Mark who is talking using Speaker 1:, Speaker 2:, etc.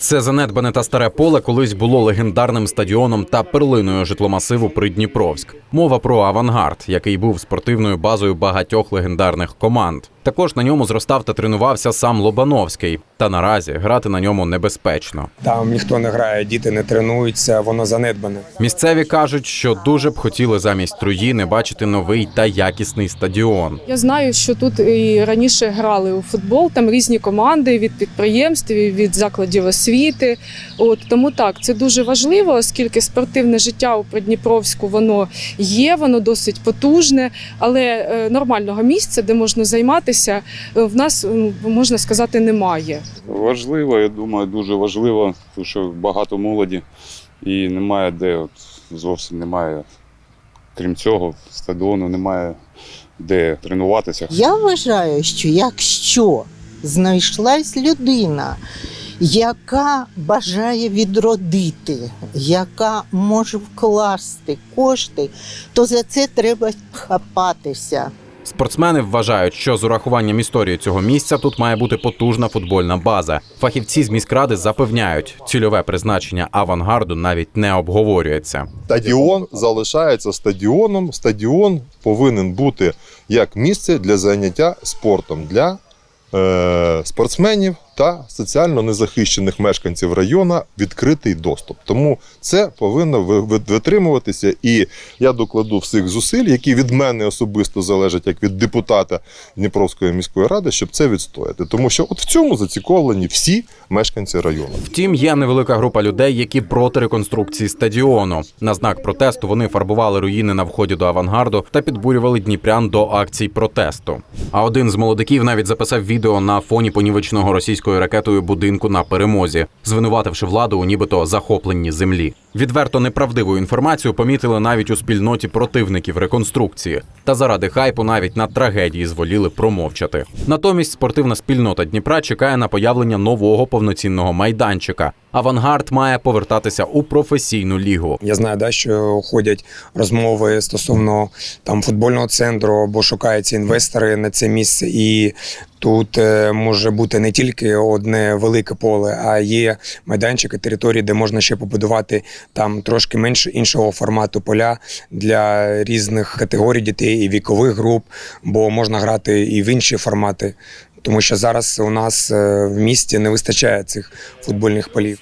Speaker 1: Це занедбане та старе поле колись було легендарним стадіоном та перлиною житломасиву Придніпровськ. Мова про авангард, який був спортивною базою багатьох легендарних команд. Також на ньому зростав та тренувався сам Лобановський. Та наразі грати на ньому небезпечно.
Speaker 2: Там ніхто не грає, діти не тренуються, воно занедбане.
Speaker 1: Місцеві кажуть, що дуже б хотіли замість труїни бачити новий та якісний стадіон.
Speaker 3: Я знаю, що тут і раніше грали у футбол, там різні команди від підприємств, від закладів освіти. От тому так, це дуже важливо, оскільки спортивне життя у Придніпровську воно є, воно досить потужне, але е, нормального місця, де можна займатися, е, в нас можна сказати немає.
Speaker 4: Важливо, я думаю, дуже важливо, тому що багато молоді і немає де, от, зовсім немає. Крім цього, стадіону немає де тренуватися.
Speaker 5: Я вважаю, що якщо знайшлась людина, яка бажає відродити, яка може вкласти кошти, то за це треба хапатися.
Speaker 1: Спортсмени вважають, що з урахуванням історії цього місця тут має бути потужна футбольна база. Фахівці з міськради запевняють, цільове призначення авангарду навіть не обговорюється.
Speaker 6: Стадіон залишається стадіоном. Стадіон повинен бути як місце для заняття спортом для е, спортсменів та соціально незахищених мешканців району відкритий доступ. Тому це повинно ви- ви- витримуватися. І я докладу всіх зусиль, які від мене особисто залежать, як від депутата Дніпровської міської ради, щоб це відстояти. Тому що от в цьому зацікавлені всі мешканці району.
Speaker 1: Втім, є невелика група людей, які проти реконструкції стадіону. На знак протесту вони фарбували руїни на вході до авангарду та підбурювали дніпрян до акцій протесту. А один з молодиків навіть записав відео на фоні понівеченого російською ракетою будинку на перемозі, звинувативши владу у нібито захопленні землі. Відверто неправдиву інформацію помітили навіть у спільноті противників реконструкції. Та заради хайпу навіть на трагедії зволіли промовчати. Натомість спортивна спільнота Дніпра чекає на появлення нового повноцінного майданчика. Авангард має повертатися у професійну лігу.
Speaker 2: Я знаю, да, що ходять розмови стосовно там футбольного центру, або шукаються інвестори на це місце. І тут е, може бути не тільки одне велике поле, а є майданчики, території, де можна ще побудувати там трошки менше іншого формату поля для різних категорій дітей і вікових груп, бо можна грати і в інші формати. Тому що зараз у нас е, в місті не вистачає цих футбольних полів.